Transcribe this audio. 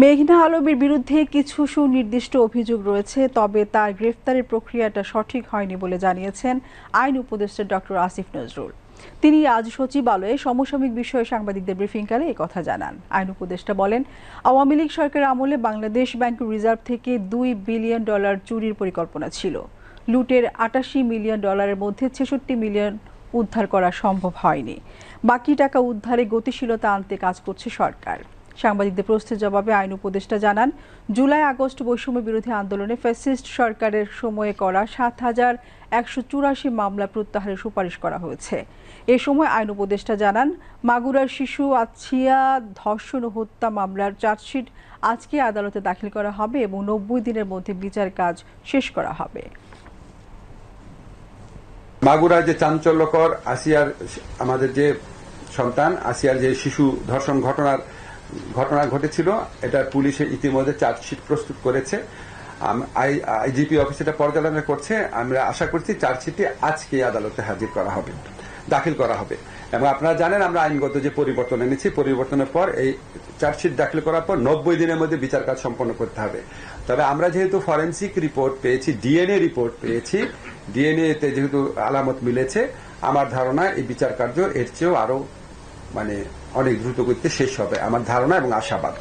মেঘনা আলমের বিরুদ্ধে কিছু সুনির্দিষ্ট অভিযোগ রয়েছে, তবে তার গ্রেফতারের প্রক্রিয়াটা সঠিক হয়নি বলে জানিয়েছেন আইন উপদেষ্টা ডক্টর আসিফ নজরুল। তিনি আজ সচিবালয়ে সমসাময়িক বিষয়ে সাংবাদিকদের ব্রিফিংকালে কথা জানান। আইন উপদেষ্টা বলেন, আওয়ামী লীগ সরকার আমলে বাংলাদেশ ব্যাংক রিজার্ভ থেকে দুই বিলিয়ন ডলার চুরির পরিকল্পনা ছিল। লুটের আটাশি মিলিয়ন ডলারের মধ্যে ছেষট্টি মিলিয়ন উদ্ধার করা সম্ভব হয়নি। বাকি টাকা উদ্ধারে গতিশীলতা আনতে কাজ করছে সরকার। সাংবাদিকদের প্রশ্নের জবাবে আইন উপদেষ্টা জানান, জুলাই আগস্ট বৈষম্য বিরোধী আন্দোলনে ফ্যাসিস্ট সরকারের সময়ে করা সাত হাজার একশো চুরাশি মামলা প্রত্যাহারের সুপারিশ করা হয়েছে। এ সময় আইন উপদেষ্টা জানান, মাগুরার শিশু আছিয়া ধর্ষণ হত্যা মামলার চার্জশিট আজকে আদালতে দাখিল করা হবে এবং নব্বই দিনের মধ্যে বিচার কাজ শেষ করা হবে। মাগুরা যে চাঞ্চল্যকর, আসিয়ার আমাদের যে সন্তান, আসিয়ার যে শিশু ধর্ষণ ঘটনার ঘটনা ঘটেছিল। এটা পুলিশে ইতিমধ্যে চার্জশিট প্রস্তুত করেছে। আইজিপি অফিস এটা পর্যালোচনা করছে। আমরা আশা করছি চার্জশিটটি আজকে আদালতে হাজির করা হবে, দাখিল করা হবে। এবং আপনারা জানেন, আমরা আইনগত যে পরিবর্তন এনেছি, পরিবর্তনের পর এই চার্জশিট দাখিল করার পর নব্বই দিনের মধ্যে বিচার কাজ সম্পন্ন করতে হবে। তবে আমরা যেহেতু ফরেন্সিক রিপোর্ট পেয়েছি, ডিএনএ রিপোর্ট পেয়েছি, ডিএনএ তে যেহেতু আলামত মিলেছে, আমার ধারণা এই বিচার কার্য এর চেয়েও আরও মানে অনেক দ্রুত করতে শেষ হবে। আমার ধারণা এবং আশাবাদ।